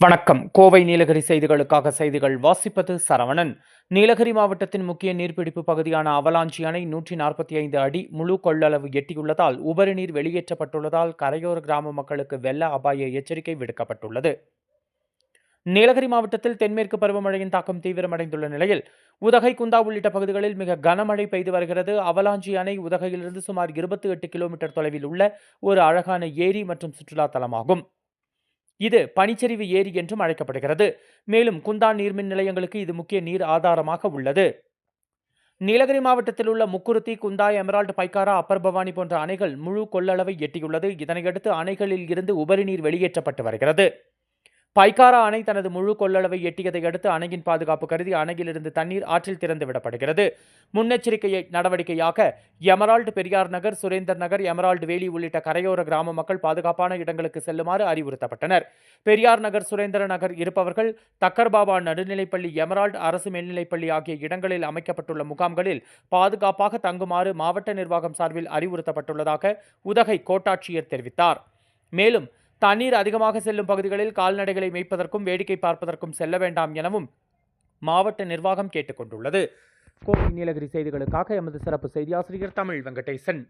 வணக்கம். கோவை நீலகிரி செய்திகளுக்காக செய்திகள் வாசிப்பது சரவணன். நீலகிரி மாவட்டத்தின் முக்கிய நீர்பிடிப்பு பகுதியான அவலாஞ்சி அணை நூற்றி நாற்பத்தி ஐந்து அடி முழு கொள்ளளவு எட்டியுள்ளதால் உபரி நீர் வெளியேற்றப்பட்டுள்ளதால் கரையோர கிராம மக்களுக்கு வெள்ள அபாய எச்சரிக்கை விடுக்கப்பட்டுள்ளது. நீலகிரி மாவட்டத்தில் தென்மேற்கு பருவமழையின் தாக்கம் தீவிரமடைந்துள்ள நிலையில் உதகை குந்தா உள்ளிட்ட பகுதிகளில் மிக கனமழை பெய்து வருகிறது. அவலாஞ்சி அணை உதகையிலிருந்து சுமார் இருபத்தி எட்டு கிலோமீட்டர் தொலைவில் உள்ள ஒரு அழகான ஏரி மற்றும் சுற்றுலா தலமாகும் இது பனிச்சரிவு ஏரி என்றும் அழைக்கப்படுகிறது. மேலும் குந்தா நீர்மின் நிலையங்களுக்கு இது முக்கிய நீர் ஆதாரமாக உள்ளது. நீலகிரி மாவட்டத்தில் உள்ள முக்குருத்தி குந்தா எமரால்டு பைக்காரா அப்பர் பவானி போன்ற அணைகள் முழு கொள்ளளவை எட்டியுள்ளது. இதனையடுத்து அணைகளில் இருந்து உபரி நீர் வெளியேற்றப்பட்டு வருகிறது. பைக்காரா அணை தனது முழு கொள்ளளவை எட்டியதை அடுத்து அணையின் பாதுகாப்பு கருதி அணையிலிருந்து தண்ணீர் ஆற்றில் திறந்து விடப்படுகிறது. முன்னெச்சரிக்கை நடவடிக்கையாக எமரால்டு பெரியார் நகர் சுரேந்தர் நகர் எமரால்டு வேலி உள்ளிட்ட கரையோர கிராம மக்கள் பாதுகாப்பான இடங்களுக்கு செல்லுமாறு அறிவுறுத்தப்பட்டனர். பெரியார் நகர் சுரேந்திர நகர் இருப்பவர்கள் தக்கர்பாபா நடுநிலைப்பள்ளி எமரால்டு அரசு மேல்நிலைப்பள்ளி ஆகிய இடங்களில் அமைக்கப்பட்டுள்ள முகாம்களில் பாதுகாப்பாக தங்குமாறு மாவட்ட நிர்வாகம் சார்பில் அறிவுறுத்தப்பட்டுள்ளதாக உதகை கோட்டாட்சியர் தெரிவித்தார். மேலும் தண்ணீர் அதிகமாக செல்லும் பகுதிகளில் கால்நடைகளை மேய்ப்பதற்கும் வேடிக்கை பார்ப்பதற்கும் செல்ல வேண்டாம் எனவும் மாவட்ட நிர்வாகம் கேட்டுக்கொண்டுள்ளது. கோவை நீலகிரி செய்திகளுக்காக எமது சிறப்பு செய்தியாசிரியர் தமிழ் வெங்கடேசன்.